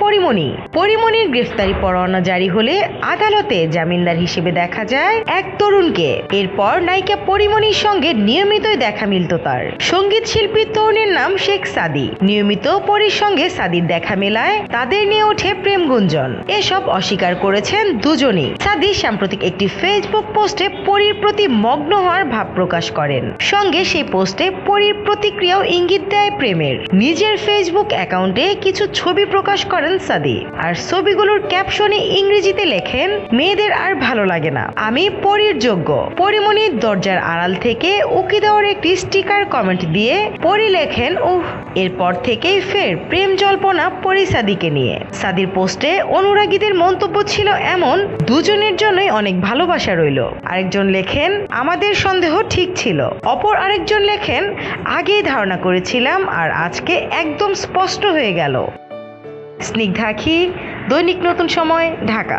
পরিমণি। পরিমণির গ্রেফতারি পরোয়ানা জারি হলে আদালতে জামিনদার হিসেবে দেখা যায় এক তরুণকে। এরপর নায়িকা পরিমণির সঙ্গে নিয়মিতই দেখা মিলত তার। সংগীত শিল্পী তরুণের নাম শেখ সাদি নিয়মিত পরীর সঙ্গে সাদির দেখা মেলায় তাদের নিয়ে ওঠে প্রেম গুঞ্জন। এসব অস্বীকার করেছেন দুজনেই। সাদি সাম্প্রতিক একটি ফেসবুক পোস্টে পরীর প্রতি মগ্ন হওয়ার ভাব প্রকাশ করেন। সঙ্গে সেই পোস্টে পরীর প্রতিক্রিয়াও ইঙ্গিত দেয় প্রেমের। নিজের ফেসবুক অ্যাকাউন্টে কিছু ছবি প্রকাশ করেন সাদি আর ছবিগুলোর ক্যাপশনে ইংরেজিতে লেখেন, মেয়েদের আর ভালো লাগে না। আমি পরীর যোগ্য। পরিমণির দরজার আড়াল থেকে উকি দেওয়ার একটি স্টিকার কমেন্ট দিয়ে পরি লেখেন, উহ, এরপর থেকেই ফের প্রেম জল্পনা পরি সাদিকে নিয়ে। সাদির পোস্টে অনুরাগীদের মন্তব্য ছিল এমন, দুজনের জন্যই অনেক ভালোবাসা রইল। আরেকজন লেখেন, আমাদের সন্দেহ ঠিক ছিল। অপর আরেকজন লেখেন, আগেই ধারণা করেছিলাম আর আজকে একদম স্পষ্ট হয়ে গেল। স্নিগ্ধাখি দৈনিক নতুন সময় ঢাকা।